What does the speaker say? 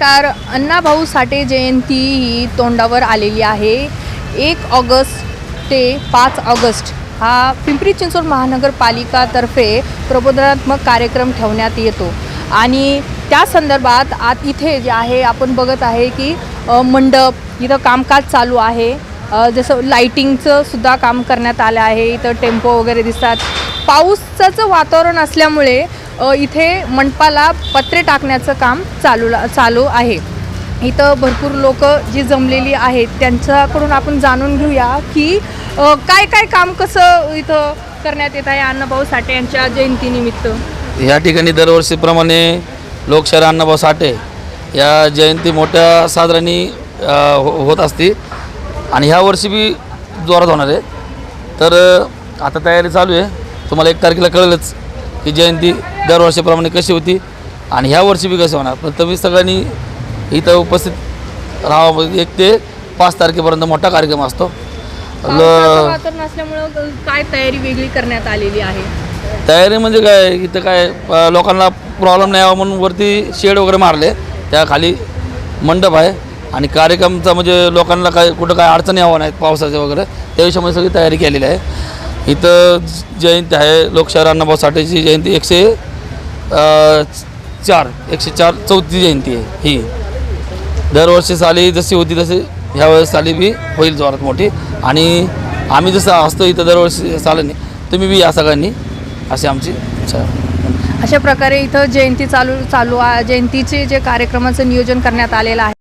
Car Annabhau Sathe जयंती ही तोंडावर आलेली आहे. एक ऑगस्ट ते पाच ऑगस्ट हा पिंपरी चिंचवड महानगरपालिकातर्फे प्रबोधनात्मक कार्यक्रम ठेवण्यात येतो. आणि त्या संदर्भात आत इथे जे आहे आपण बघत आहे की मंडप इथं कामकाज चालू आहे. जसं लाईटिंगचं सुद्धा काम करण्यात आलं आहे. इथं टेम्पो वगैरे दिसतात. पाऊसाचं वातावरण असल्यामुळे इथे मंडपाला पत्रे टाकण्याचं काम चालू चालू आहे. इथं भरपूर लोक जी जमलेली आहेत त्यांच्याकडून आपण जाणून घेऊया की काय काय काम कसं इथं करण्यात येत आहे अण्णाभाऊ साठे यांच्या जयंतीनिमित्त? या ठिकाणी दरवर्षीप्रमाणे लोकशाहीर अण्णाभाऊ साठे या जयंती मोठ्या साधारणी हो होत असते आणि ह्या वर्षी बी जोरात होणार आहे. तर आता तयारी चालू आहे. तुम्हाला एक तारखेला कळेलच. की जयंती दरवर्षीप्रमाणे कशी होती आणि ह्या वर्षी बी कशी होणार? पण तुम्ही सगळ्यांनी इथं उपस्थित राहावं. एक ते पाच तारखेपर्यंत मोठा कार्यक्रम असतो. पावसाचं ल वातावरण असल्यामुळं काय तयारी वेगळी करण्यात आलेली आहे? तयारी म्हणजे काय? इथं काय लोकांना प्रॉब्लेम नाही यावा म्हणून वरती शेड वगैरे मारले. त्या खाली मंडप आहे. आणि कार्यक्रमचा म्हणजे लोकांना काय कुठं काय अडचणी यावं नाहीत पावसाच्या वगैरे. त्या हिशोबाने सगळी तयारी केलेली आहे. इथं जयंती आहे लोकशाहीर अण्णाभाऊ साठेची जयंती एकशे चार एकशे चार चौथी जयंती आहे ही. दरवर्षी साली जशी होती तशी ह्यावेळेस साली बी होईल जोरात मोठी. आणि आम्ही जसं असतो इथं दरवर्षी सालानी तुम्ही बी या सगळ्यांनी. अशी आमची इच्छा अशा प्रकारे इथं जयंती चालू चालू आहे जयंतीचे जे कार्यक्रमाचं नियोजन करण्यात आलेलं आहे.